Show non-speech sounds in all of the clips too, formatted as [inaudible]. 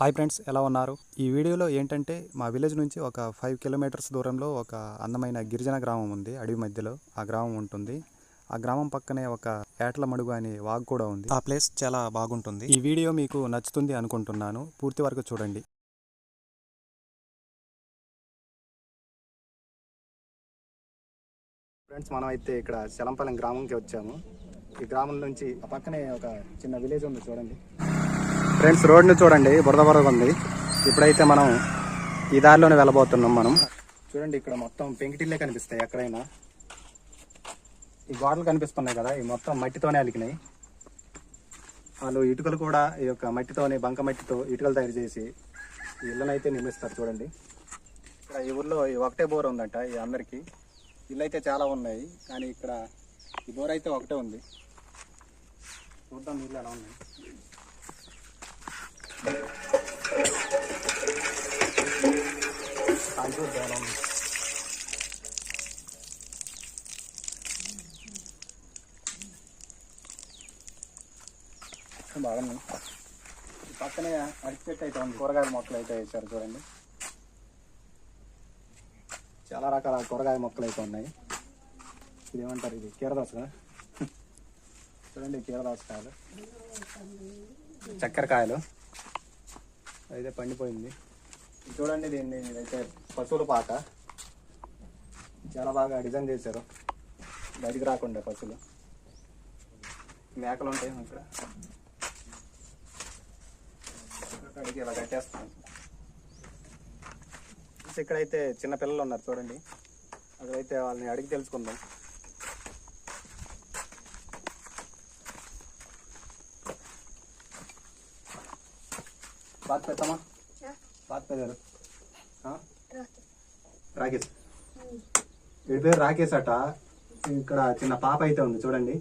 Hi friends ఎలా ఉన్నారు? ఈ వీడియోలో ఏంటంటే మా విలేజ్ నుంచి ఒక ఫైవ్ కిలోమీటర్స్ దూరంలో ఒక అందమైన గిరిజన గ్రామం ఉంది అడవి మధ్యలో. ఆ గ్రామం ఉంటుంది. ఆ గ్రామం పక్కనే ఒక ఏటల మడుగు అనే వాగ్ కూడా ఉంది. ఆ ప్లేస్ చాలా బాగుంటుంది. ఈ వీడియో మీకు నచ్చుతుంది అనుకుంటున్నాను. పూర్తి వరకు చూడండి. ఫ్రెండ్స్ మనం అయితే ఇక్కడ శలంపాలెం గ్రామంకి వచ్చాము. ఈ గ్రామం నుంచి ఆ పక్కనే ఒక చిన్న విలేజ్ ఉంది చూడండి. ఫ్రెండ్స్ రోడ్ని చూడండి. బురద బురద ఉంది. ఇప్పుడైతే మనం ఈ దారిలోనే వెళ్ళబోతున్నాం మనం. చూడండి ఇక్కడ మొత్తం పెంకిటిల్లే కనిపిస్తాయి ఎక్కడైనా. ఈ గోడలు కనిపిస్తున్నాయి కదా ఈ మొత్తం మట్టితోనే అలికినాయి. వాళ్ళు ఇటుకలు కూడా ఈ యొక్క మట్టితోనే బంక మట్టితో ఇటుకలు తయారు చేసి ఈ ఇళ్ళనైతే నిర్మిస్తారు చూడండి. ఇక్కడ ఈ ఊర్లో ఈ ఒకటే బోర్ ఉందంట ఈ అందరికీ. ఇల్లు అయితే చాలా ఉన్నాయి కానీ ఇక్కడ ఈ బోర్ అయితే ఒకటే ఉంది. చూద్దాం నీళ్ళు ఎలా ఉన్నాయి. కాంటూర్ చాలా పక్కనే అడిచెట్టు అయితే ఉంది. కూరగాయల మొక్కలు అయితే వేసారు చూడండి. చాలా రకాల కూరగాయ మొక్కలు అయితే ఉన్నాయి. ఇది? ఏమంటారు ఇది కీరదోస కదా? చూడండి కీరదోసకాయలు చక్కెరకాయలు. అయితే పండిపోయింది. చూడండి దీన్ని ఇదైతే పశువుల పాక. చాలా బాగా డిజైన్ చేశారు. బయటికి రాకుండా పశువులు. మేకలు ఉంటాయి ఇక్కడ. అక్కడికి ఇలా కట్టేస్తాను ఇక్కడైతే చిన్న పిల్లలు ఉన్నారు చూడండి. అక్కడైతే వాళ్ళని అడిగి తెలుసుకుందాం. బాత్ పెడతామా? పెదారు రాకేష్. వీడి పేరు రాకేష్ అట. ఇక్కడ చిన్న పాప అయితే ఉంది చూడండి.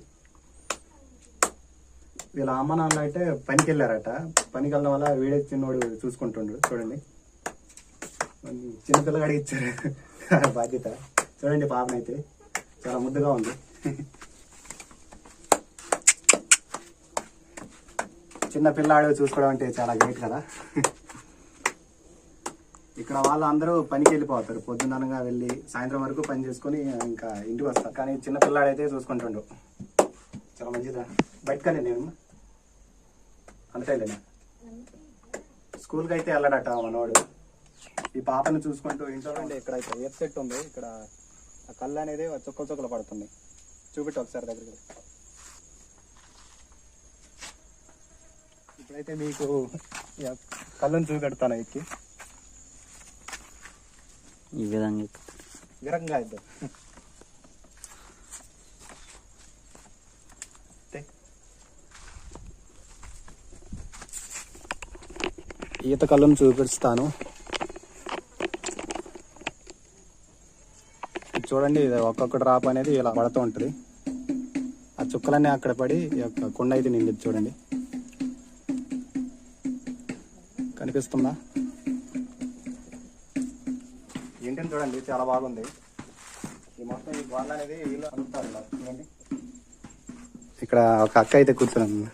వీళ్ళ అమ్మ నాన్న అయితే పనికి వెళ్ళారట పనికి వెళ్ళడం వల్ల వీడే చిన్నోడు చూసుకుంటుండు చూడండి. చిన్న పిల్లగాడికి ఇచ్చారు. [laughs] బాధ్యత. చూడండి పాపనైతే. చాలా ముద్దుగా ఉంది. [laughs] చిన్న పిల్లాడు చూసుకోవడం అంటే చాలా గ్రేట్ కదా. ఇక్కడ వాళ్ళు అందరూ పనికి వెళ్ళిపోతారు. పొద్దున్ననగా వెళ్ళి సాయంత్రం వరకు పని చేసుకొని ఇంకా ఇంటికి వస్తారు. కానీ చిన్న పిల్లాడైతే చూసుకుంటుండు. చాలా మంచిదా బయటకనే నేను. అంతేలేనా స్కూల్కి అయితే వెళ్ళడట మనోడు. ఈ పాపను చూసుకుంటూ ఇంట్లో ఇక్కడ అయితే ఎయిర్ సెట్ ఉంది. ఇక్కడ కళ్ళు అనేది చుక్కలు చుక్కలు పడుతుంది చూపెట్టు ఒకసారి దగ్గరికి. ఇప్పుడైతే మీకు కళ్ళను చూపెడతాను ఎక్కి. ఈ విధంగా విరంగా ఇద్దరు ఈత కళ్ళను చూపిస్తాను చూడండి ఇది ఒక్కొక్క డ్రాప్ అనేది ఇలా పడుతూ ఉంటుంది. ఆ చుక్కలన్నీ అక్కడ పడి ఈ యొక్క కుండ అయితే నిండి చూడండి. కనిపిస్తుందా ఏంటని చూడండి చాలా బాగుంది. ఈ మొత్తం ఈ గోడ అనేది వీళ్ళు చూడండి ఇక్కడ ఒక అక్క అయితే కూర్చున్నాను.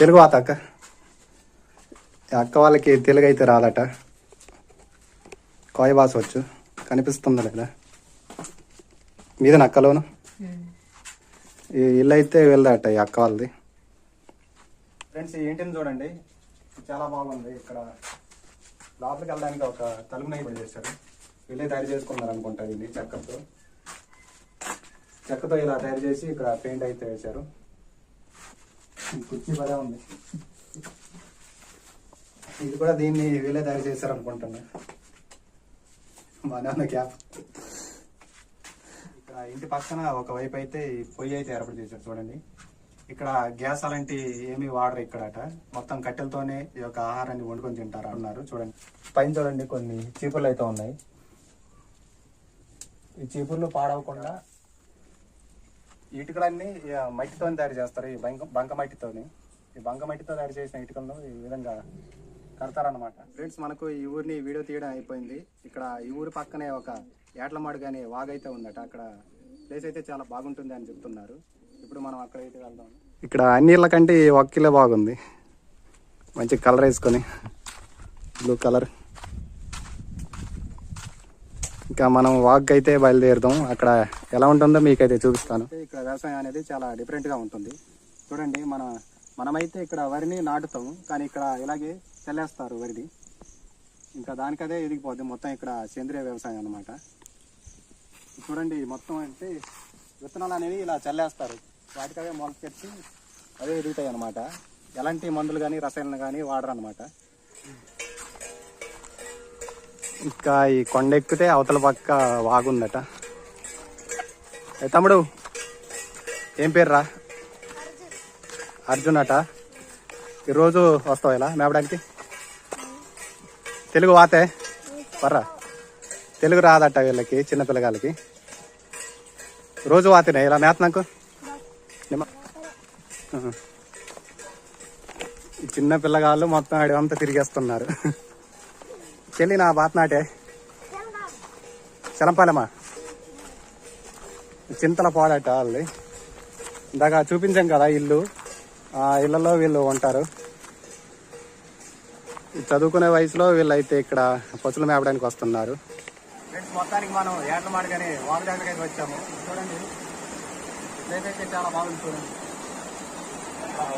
తెలుగు వాత అక్క? ఈ అక్క వాళ్ళకి తెలుగు అయితే రాదట కోయ భాష వచ్చు. కనిపిస్తుందా లేదా? మీద నక్కలోను ఈ ఇల్లు అయితే వెళ్దాట ఈ అక్క వాళ్ళది. ఫ్రెండ్స్ ఏంటిని చూడండి. చాలా బాగుంది. ఇక్కడ లోపలికి వెళ్ళడానికి ఒక తలుపునై పడి చేశారు వీళ్ళే తయారు చేసుకున్నారు అనుకుంటా ఇది చెక్కతో. చెక్కతో ఇలా తయారు చేసి ఇక్కడ పెయింట్ అయితే వేశారు. కుర్చీ బాగా ఉంది. ఇది కూడా దీన్ని వీళ్ళే తయారు చేశారు అనుకుంటున్నా. బాగానే ఉంది క్యాప్. ఇక్కడ ఇంటి పక్కన ఒక వైపు అయితే పొయ్యి అయితే ఏర్పాటు చేశారు చూడండి. ఇక్కడ గ్యాస్ అలాంటి ఏమీ వాడరు ఇక్కడట. మొత్తం కట్టెలతోనే ఈ యొక్క ఆహారాన్ని వండుకొని తింటారు అన్నారు. చూడండి. పైన చూడండి కొన్ని చీపుర్లు అయితే ఉన్నాయి. ఈ చీపుర్లు పాడవకుండా ఈ ఇటుకలన్నీ ఇక మట్టితో తయారు చేస్తారు. ఈ బంక బంక మట్టితోని. ఈ బంక మట్టితో తయారు చేసిన ఇటుకలను ఈ విధంగా కడతారనమాట ఫ్రెండ్స్ మనకు ఈ ఊరిని వీడియో తీయడం అయిపోయింది. ఇక్కడ ఈ ఊరి పక్కనే ఒక ఏట్లమాడు కానీ వాగైతే ఉందట. అక్కడ ప్లేస్ అయితే చాలా బాగుంటుంది అని చెప్తున్నారు. ఇప్పుడు మనం అక్కడైతే వెళ్దాం. ఇక్కడ అన్ని ఇళ్ళ కంటే ఇల్లే బాగుంది. మంచి కలర్ వేసుకొని. Blue colour. ఇంకా మనం వాక్ అయితే బయలుదేరుదాం. అక్కడ ఎలా ఉంటుందో మీకైతే చూపిస్తాను. ఇక్కడ వ్యవసాయం అనేది చాలా డిఫరెంట్గా ఉంటుంది. చూడండి మన మనమైతే ఇక్కడ వరిని నాటుతాము కానీ ఇక్కడ ఇలాగే చల్లేస్తారు వరిని. ఇంకా దానికదే ఎదిగిపోద్ది. మొత్తం ఇక్కడ సేంద్రియ వ్యవసాయం అన్నమాట. చూడండి మొత్తం అంటే విత్తనాలు అనేవి ఇలా చల్లేస్తారు. వాటికవే మొలకెత్తి అవే ఎదుగుతాయి అన్నమాట. ఎలాంటి మందులు కానీ రసాయనాలు కానీ వాడరు అనమాట ఇంకా ఈ కొండ ఎక్కితే అవతల పక్క వాగుందట. తమ్ముడు ఏం పేరు రా అర్జున్ అట ఈరోజు వస్తావు ఇలా మేపడానికి? తెలుగు వాతే? పర్రా. తెలుగు రాదట వీళ్ళకి చిన్నపిల్లగాళ్ళకి రోజు వాతినా? ఇలా మేత నాకు ఈ చిన్న పిల్లగాళ్ళు మొత్తం అడవంతా తిరిగేస్తున్నారు. చెల్లి నా బాత్ నాటే. చలంపాలమ్మా. చింతల పాడట వాళ్ళది. ఇందాక చూపించాం కదా ఇల్లు. ఆ ఇళ్ళలో వీళ్ళు ఉంటారు. చదువుకునే వయసులో వీళ్ళైతే ఇక్కడ పశువులు మేపడానికి వస్తున్నారు. మొత్తానికి మనం ఏట్ల మాటగానే వాళ్ళ దగ్గరికి వచ్చాము. చూడండి. ప్లేస్ అయితే చాలా బాగుంది చూడండి.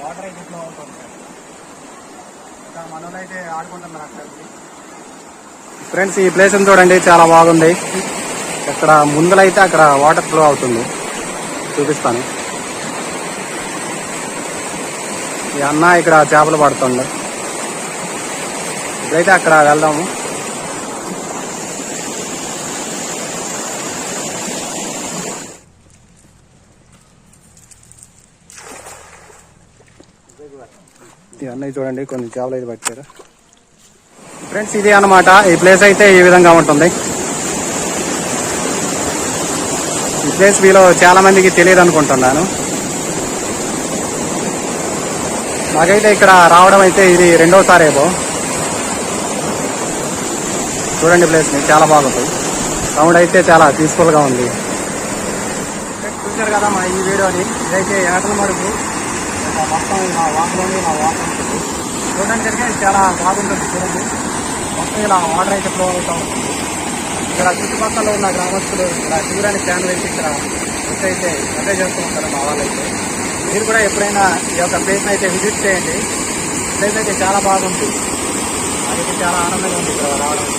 వాటర్ అయితే ఫ్లో అవుతుంది ఇంకా అయితే ఆడుకుంటున్నారు అక్కడికి ఫ్రెండ్స్ ఈ ప్లేస్ చూడండి చాలా బాగుంది. ఇక్కడ ముందులైతే అక్కడ వాటర్ ఫ్లో అవుతుంది. చూపిస్తాను. ఈ అన్న ఇక్కడ చేపలు పడుతుంది ఇప్పుడైతే అక్కడ వెళ్దాము. అన్నయ్య చూడండి కొన్ని చేపలు అయితే పట్టారు. ఫ్రెండ్స్ ఇది అన్నమాట. ఈ ప్లేస్ అయితే ఈ విధంగా ఉంటుంది. ఈ ప్లేస్ మీలో చాలా మందికి తెలియదు అనుకుంటున్నాను. నాకైతే ఇక్కడ రావడం అయితే ఇది రెండోసారి ఏమో చూడండి ప్లేస్ చాలా బాగుంటుంది. సౌండ్ అయితే చాలా పీస్ఫుల్గా ఉంది. చూశారు కదా మా ఈ వీడియోని? ఇదైతే ఏటల మడుగు. మొత్తం ఇలా వాటర్లోనే ఇలా వాటర్ ఉంటుంది చూడడానికి చాలా బాగుంటుంది చూడండి మొత్తం ఇలా వాటర్ అయితే ఫ్లో అవుతూ ఉంటుంది ఇక్కడ చుట్టుపక్కల ఉన్న గ్రామస్తులు ఇక్కడ తీరానికి ఫ్యాన్ వేసి ఇక్కడ ఫుడ్ అయితే ఎంజాయ్ చేస్తూ ఉంటారు మా వాళ్ళైతే మీరు కూడా ఎప్పుడైనా ఈ యొక్క ప్లేస్ అయితే విజిట్ చేయండి ప్లేస్ అయితే చాలా బాగుంటుంది అది చాలా ఆనందంగా ఉంది ఇక్కడ రావడానికి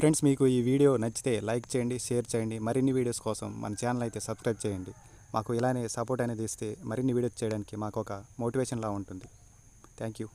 ఫ్రెండ్స్ మీకు ఈ వీడియో నచ్చితే లైక్ చేయండి షేర్ చేయండి. మరిన్ని వీడియోస్ కోసం మన ఛానల్ అయితే సబ్స్క్రైబ్ చేయండి. మాకు ఇలానే సపోర్ట్ అనేది ఇస్తే మరిన్ని వీడియోస్ చేయడానికి మాకు ఒక మోటివేషన్లా ఉంటుంది. Thank you